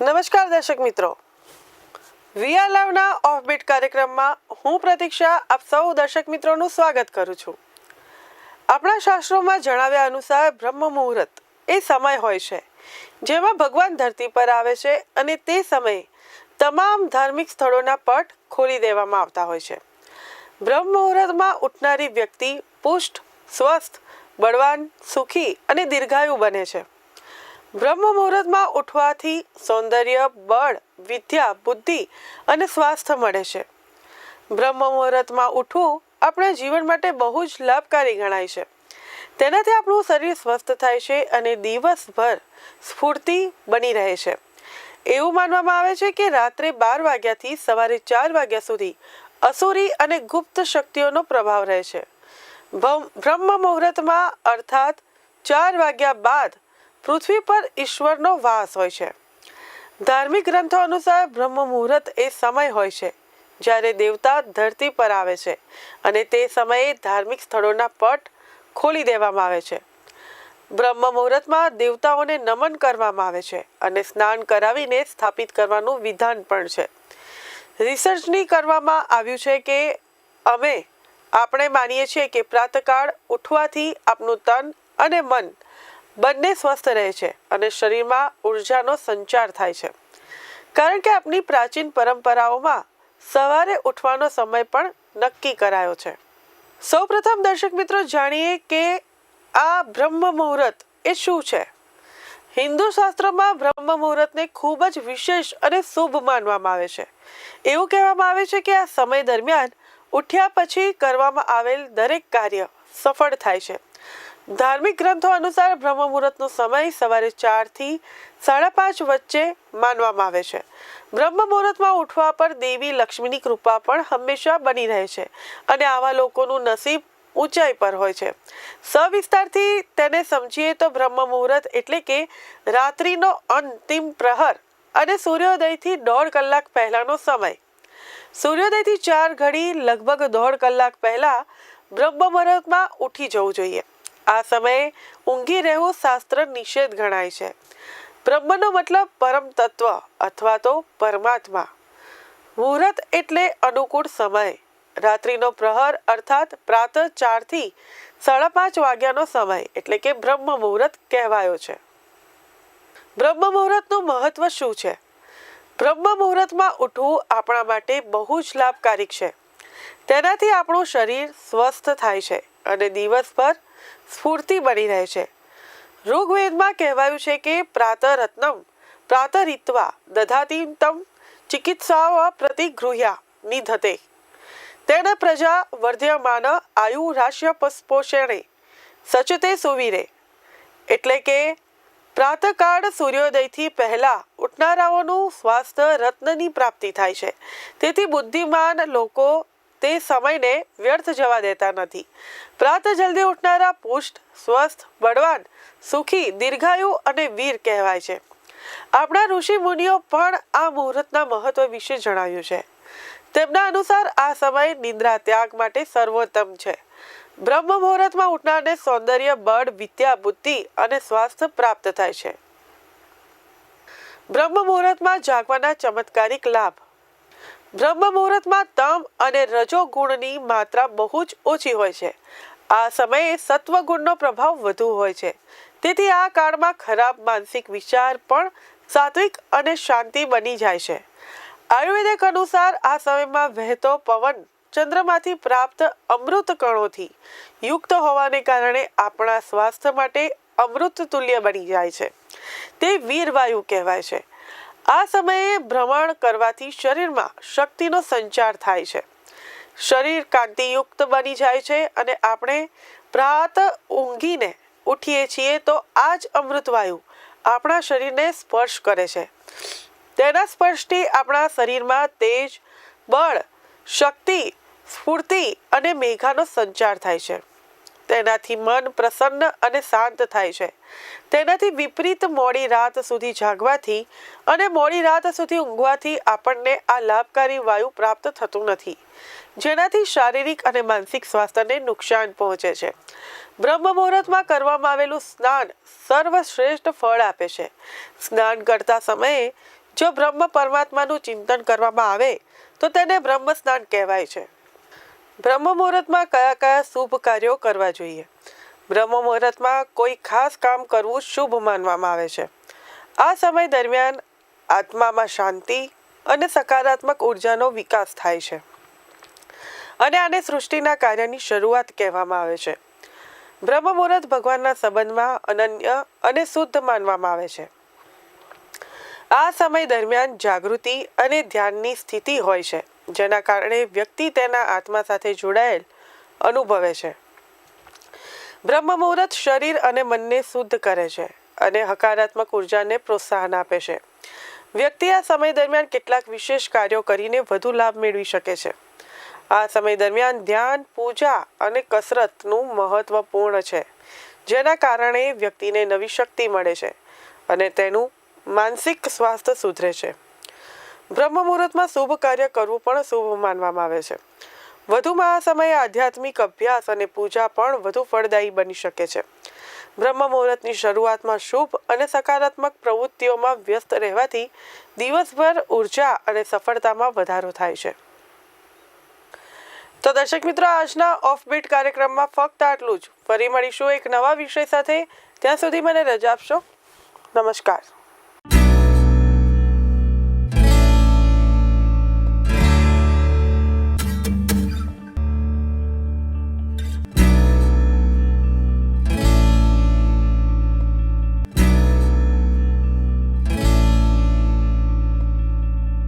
નમસ્કાર દર્શક મિત્રો. વીઆર લાવના ઓફબીટ કાર્યક્રમમાં હું પ્રતીક્ષા આપ સૌ દર્શક મિત્રોનું સ્વાગત કરું છું. આપણા શાસ્ત્રોમાં જણાવ્યા અનુસાર બ્રહ્મ મુહૂર્ત એ સમય હોય છે, જેમાં ભગવાન ધરતી પર આવે છે અને તે સમયે તમામ ધાર્મિક સ્થળોના પટ ખોલી દેવામાં આવતા હોય છે. બ્રહ્મ મુહૂર્તમાં ઉઠનારી વ્યક્તિ પુષ્ટ, સ્વસ્થ, બળવાન, સુખી અને દીર્ઘાયુ બને છે. બ્રહ્મ મુહૂર્તમાં ઉઠવાથી સૌંદર્ય, બળ, વિદ્યા, બુદ્ધિ અને સ્વાસ્થ્ય મળે છે. બ્રહ્મ મુહૂર્તમાં ઉઠવું આપણા જીવન માટે બહુ જ લાભકારી ગણાય છે. તેનાથી આપણું શરીર સ્વસ્થ થાય છે અને દિવસભર સ્ફૂર્તિ બની રહે છે. એવું માનવામાં આવે છે કે રાત્રે બાર વાગ્યાથી સવારે ચાર વાગ્યા સુધી અસુરી અને ગુપ્ત શક્તિઓનો પ્રભાવ રહે છે. બ્રહ્મ મુહૂર્તમાં અર્થાત ચાર વાગ્યા બાદ પૃથ્વી પર ઈશ્વરનો વાસ હોય છે. ધાર્મિક ગ્રંથો અનુસાર બ્રહ્મ મુહૂર્ત એ સમય હોય છે, જ્યારે દેવતા ધરતી પર આવે છે અને તે સમયે ધાર્મિક સ્થળોના પટ ખોલી દેવામાં આવે છે. બ્રહ્મ મુહૂર્તમાં દેવતાઓને નમન કરવામાં આવે છે અને સ્નાન કરાવીને સ્થાપિત કરવાનું વિધાન પણ છે. રિસર્ચની કરવામાં આવ્યું છે કે અમે, આપણે માનીએ છીએ કે પ્રાતકાળ ઉઠવાથી આપનું તન અને મન બંને સ્વસ્થ રહે છે અને શરીરમાં ઉર્જાનો સંચાર થાય છે. કારણ કે આપણી પ્રાચીન પરંપરાઓમાં સવારે ઉઠવાનો સમય પણ નક્કી કરાયો છે. સૌપ્રથમ દર્શક મિત્રો જાણીએ કે આ બ્રહ્મ મુહૂર્ત એ શું છે? હિન્દુ શાસ્ત્રમાં બ્રહ્મ મુહૂર્તને ખૂબ જ વિશેષ અને શુભ માનવામાં આવે છે. એવું કહેવામાં આવે છે કે આ સમય દરમિયાન ઉઠ્યા પછી કરવામાં આવેલ દરેક કાર્ય સફળ થાય છે. ધાર્મિક ગ્રંથો અનુસાર બ્રહ્મ મુહૂર્તનો સમય સવારે ચારથી સાડા પાંચ વચ્ચે માનવામાં આવે છે. બ્રહ્મ મુહૂર્તમાં ઉઠવા પર દેવી લક્ષ્મીની કૃપા પણ હંમેશા બની રહે છે અને આવા લોકોનું નસીબ ઊંચાઈ પર હોય છે. સવિસ્તારથી તેને સમજીએ તો બ્રહ્મ મુહૂર્ત એટલે કે રાત્રિનો અંતિમ પ્રહર અને સૂર્યોદયથી દોઢ કલાક પહેલાંનો સમય. સૂર્યોદયથી ચાર ઘડી લગભગ દોઢ કલાક પહેલાં બ્રહ્મ મુહૂર્તમાં ઉઠી જવું જોઈએ. આ સમયે ઊંઘી રહેવું શાસ્ત્ર નિષેધ ગણાય છે. બ્રહ્મનો મતલબ પરમ તત્વ અથવા તો પરમાત્મા. મુહૂર્ત એટલે અનુકૂળ સમય. રાત્રિનો પ્રહર અર્થાત પ્રાતઃ ચારથી સાડા પાંચ વાગ્યાનો સમય એટલે કે બ્રહ્મ મુહૂર્ત કહેવાયો છે. બ્રહ્મ મુહૂર્તનું મહત્વ શું છે? બ્રહ્મ મુહૂર્તમાં ઉઠવું આપણા માટે બહુ જ લાભકારી છે. તેનાથી આપણું શરીર સ્વસ્થ થાય છે અને દિવસભર સ્ફૂર્તિ બની રહે છે. ઋગ્વેદમાં કહેવાયું છે કે પ્રાતરત્નમ, પ્રાતરિત્વા પ્રાતઃ રીત્વા દધાતી તમ ચિકિત્સાઓ પ્રતિગૃહ્યા નિધતે. તેના પ્રજા વર્ધ્યમાન આયુ રાશ્ય પસ્પોષણે સચતે સુવીરે. એટલે કે પ્રાતકાળ સૂર્યોદયથી પહેલા ઉઠનારાઓનું સ્વાસ્થ્ય રત્નની પ્રાપ્તિ થાય છે. તેથી બુદ્ધિમાન લોકો તે સમયને વ્યર્થ જવા દેતા નથી. પ્રાત જલ્દી ઉઠનારા પુષ્ટ, સ્વસ્થ, બળવાન, સુખી, દીર્ઘાયુ અને વીર કહેવાય છે. આપણા ઋષિ મુનિઓ પણ આ મુહૂર્તના મહત્વ વિશે જણાવ્યું છે. તેમના અનુસાર આ સમય નિંદ્રા ત્યાગ માટે સર્વોત્તમ છે. બ્રહ્મ મુહૂર્તમાં ઉઠનારને સૌંદર્ય, બળ, વિદ્યા, બુદ્ધિ અને સ્વાસ્થ્ય પ્રાપ્ત થાય છે. બ્રહ્મ મુહૂર્તમાં જાગવાના ચમત્કારિક લાભ બ્રહ્મ મુહૂર્તમાં તમ અને રજો ગુણની માત્રા બહુ જ ઓછી હોય છે. આ સમયે સત્વ પ્રભાવ વધુ હોય છે. તેથી આ કાળમાં ખરાબ માનસિક વિચાર પણ સાત્વિક અને શાંતિ બની જાય છે. આયુર્વેદિક અનુસાર આ સમયમાં વહેતો પવન ચંદ્રમાંથી પ્રાપ્ત અમૃત કણોથી યુક્ત હોવાને કારણે આપણા સ્વાસ્થ્ય માટે અમૃત તુલ્ય બની જાય છે. તે વીરવાયુ કહેવાય છે. આ સમયે ભ્રમણ કરવાથી શરીરમાં શક્તિનો સંચાર થાય છે. શરીર કાંતિયુક્ત બની જાય છે અને આપણે પ્રાત ઊંઘીને ઉઠીએ છીએ તો આ જ અમૃતવાયુ આપણા શરીરને સ્પર્શ કરે છે. તેના સ્પર્શથી આપણા શરીરમાં તેજ, બળ, શક્તિ, સ્ફૂર્તિ અને મેઘાનો સંચાર થાય છે. તેનાથી મન પ્રસન્ન અને શાંત થાય છે. તેનાથી વિપરીત મોડી રાત સુધી જાગવાથી અને મોડી રાત સુધી ઊંઘવાથી આપણને આ લાભકારી વાયુ પ્રાપ્ત થતું નથી, જેનાથી શારીરિક અને માનસિક સ્વાસ્થ્યને નુકસાન પહોંચે છે. બ્રહ્મ મુહૂર્તમાં કરવામાં આવેલું સ્નાન સર્વશ્રેષ્ઠ ફળ આપે છે. સ્નાન કરતા સમયે જો બ્રહ્મ પરમાત્માનું ચિંતન કરવામાં આવે, તો તેને બ્રહ્મ સ્નાન કહેવાય છે. બ્રહ્મ મુહૂર્તમાં કયા કયા શુભ કાર્યો કરવા જોઈએ? બ્રહ્મ મુહૂર્તમાં કોઈ ખાસ કામ કરવું શુભ માનવામાં આવે છે. આ સમય દરમિયાન આત્મામાં શાંતિ અને સકારાત્મક ઉર્જાનો વિકાસ થાય છે. અને આને સૃષ્ટિના કાર્યની શરૂઆત કહેવામાં આવે છે. બ્રહ્મ મુહૂર્ત ભગવાનના સંબંધમાં અનન્ય અને શુદ્ધ માનવામાં આવે છે. આ સમય દરમિયાન જાગૃતિ અને ધ્યાનની સ્થિતિ હોય છે. જેના કારણે વ્યક્તિ તેના આત્મા સાથે જોડાયેલ અનુભવે છે. બ્રહ્મ મુહૂર્ત શરીર અને મનને શુદ્ધ કરે છે અને હકારાત્મક ઉર્જાને પ્રોત્સાહન આપે છે. વ્યક્તિ આ સમય દરમિયાન કેટલાક વિશેષ કાર્યો કરીને વધુ લાભ મેળવી શકે છે. આ સમય દરમિયાન ધ્યાન, પૂજા અને કસરતનું મહત્વપૂર્ણ છે, જેના કારણે વ્યક્તિને નવી શક્તિ મળે છે અને તેનું માનસિક સ્વાસ્થ્ય સુધરે છે. બ્રહ્મ મુહૂર્તમાં શુભ કાર્ય કરવું પણ શુભ માનવામાં આવે છે. વધુમાં આ સમયે આધ્યાત્મિક અભ્યાસ અને પૂજા પણ વધુ ફળદાયી બની શકે છે. બ્રહ્મ મુહૂર્તની શરૂઆતમાં શુભ અને સકારાત્મક પ્રવૃત્તિઓમાં વ્યસ્ત રહેવાથી દિવસભર ઊર્જા અને સફળતામાં વધારો થાય છે. તો દર્શક મિત્રો, આજના ઓફબીટ કાર્યક્રમમાં ફક્ત આટલું જ. ફરી મળીશું એક નવા વિષય સાથે. ત્યાં સુધી મને રજા આપશો. નમસ્કાર.